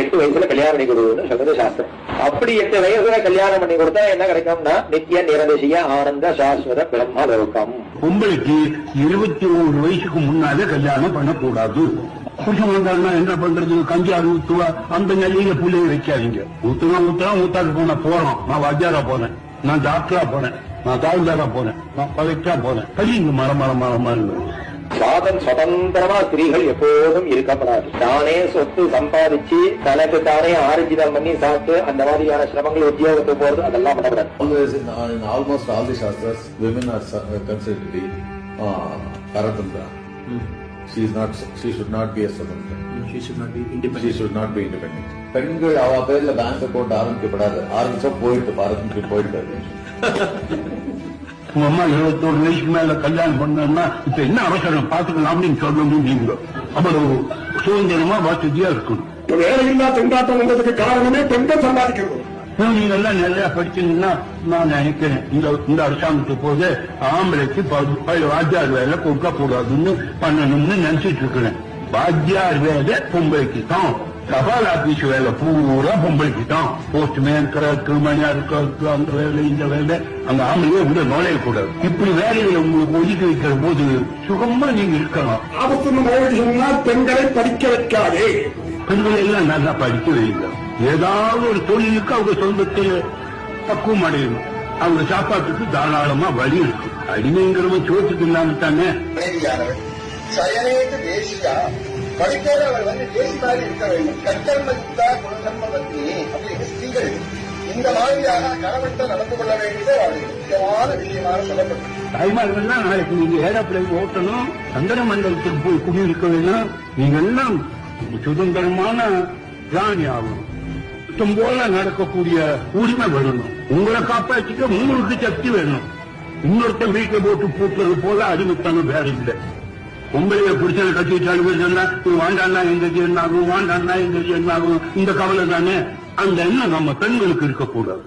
எட்டு வயசுல கல்யாணம் பண்ணி கொடுன்னு சொல்றது சாஸ்திரம். அப்படி எட்டு வயசுல கல்யாணம் பண்ணி கொடுத்தா என்ன கிடைக்கும்னா நித்திய நிரதிசிய ஆனந்த சாஸ்வத பிரம்ம லோகம். உங்களுக்கு இருபத்தி ஒன்று வயசுக்கு முன்னாலே கல்யாணம் பண்ணக்கூடாது. புருஷன் வந்தாருன்னா என்ன பண்றது? கஞ்சாறு ஊத்துவா அந்த நிலையில புள்ளைய வைக்காதீங்க. ஊத்துனா ஊத்துனா ஊத்தாக்கு போன போறோம். நான் வாத்தியாரா போனேன். நான் டாக்டரா போனேன். நான் தாழ்ந்தாரா போனேன். நான் பழைக்கா போனேன். கழிங்க மரம் மரம் மரம் மரம். சுவாதம் சுதந்திரமா ஸ்திரீகள் எப்போதும் இருக்கப்படாது தானே சொத்து சம்பாதிச்சு தனக்கு தானே ஆர்ஜிதம் பண்ணி சாப்பிட்டு அந்த மாதிரியான சிரமங்கள் உத்தியோகத்துக்கு போறது அதெல்லாம் பண்ணக்கூடாது Always in, in almost all the shastras, women are su- uh, considered to be uh, paratantra. She is not. She should not be a swatantra. She should not be She independent. should not be independent. பெண்கள் அவ பேர்ல bank account ஆரம்பிக்கப்படாது ஆரம்பிச்சா போயிட்டு பாரதத்துக்கு போயிட்டு உங்க அம்மா இருபத்தோரு வயசுக்கு மேல கல்யாணம் பண்ணா இப்ப என்ன அவசரம்? பாத்துக்கலாம்னு சொல்லணும் நீங்க. அவ்வளவு சுதந்திரமா வசதியா இருக்கணும். வேலையில்லா திண்டாட்டம் வந்ததுக்கு காரணமே பெண்கள் சம்பாதிக்கிறது நீங்க எல்லாம் நிறைய படிச்சீங்கன்னா நான் நினைக்கிறேன். இந்த இந்த அரசாங்கத்துக்கு போது ஆம்பளைக்கு வாத்தியார் வேலை கொடுக்க கூடாதுன்னு பண்ணணும்னு நினைச்சிட்டு இருக்கிறேன். வாத்தியார் வேலை பொம்பளைக்கு தான் தபால் ஆபீஸ் வேலை பூரா பொம்பளைக்கு தான் போஸ்ட்மேன் கிரக்கு மணியார் கிரக்கு அந்த வேலை இந்த வேலை அந்த ஆம்பளையே உள்ள நுழைய கூடாது இப்படி வேலைகளை உங்களுக்கு ஒதுக்கி வைக்கிற போது சுகமா நீங்க இருக்கலாம் ஆபத்துன்னு மோடி சொன்னால் பெண்களை படிக்க வைக்காதே பெண்களை எல்லாம் நல்லா படிக்க வைங்க ஏதாவது ஒரு தொழிலுக்கு அவங்க சொந்தத்தில் பக்குவம் அடையணும் அவங்க சாப்பாட்டுக்கு தாராளமா வழி இருக்கு அடிமைங்கிறவன் சோத்துக்கு இல்லாம தானே மனைவியானவர் தேசியா படிக்கிறவர் வந்து தேசியாக இருக்க வேண்டும். கட்டர்மத்தா குணதர்ம பத்னி அப்படின்னு ஸ்திரீகள் இந்த மாதிரியாக கணவன்கிட்ட நடந்து கொள்ள வேண்டியது அவருக்கு முக்கியமான விஷயமாக சொல்லப்பட்டது தாய்மார்கள்லாம் நாளைக்கு நீங்க ஏரோப்ளைன் ஓட்டணும் சந்திர மண்டலத்துக்கு போய் குடியிருக்க வேணும். நீங்க எல்லாம் சுதந்திரமான பிராணி ஆகணும். சுத்தம் போல நடக்கக்கூடிய உரிமை வேணும். உங்களை காப்பாற்றிக்க உங்களுக்கு சக்தி வேணும். இன்னொருத்தன் வீட்டை போட்டு பூட்டுறது போல அடிமைத்தனம் வேற இல்லை. உங்களைய புடிச்சத கட்டி வச்சாலும் சொன்னா நீ எங்க என்ன ஆகும் வாண்டான்னா எங்க என்ன ஆகும் இந்த கவலை தானே. அந்த எண்ணம் நம்ம பெண்களுக்கு இருக்கக்கூடாது.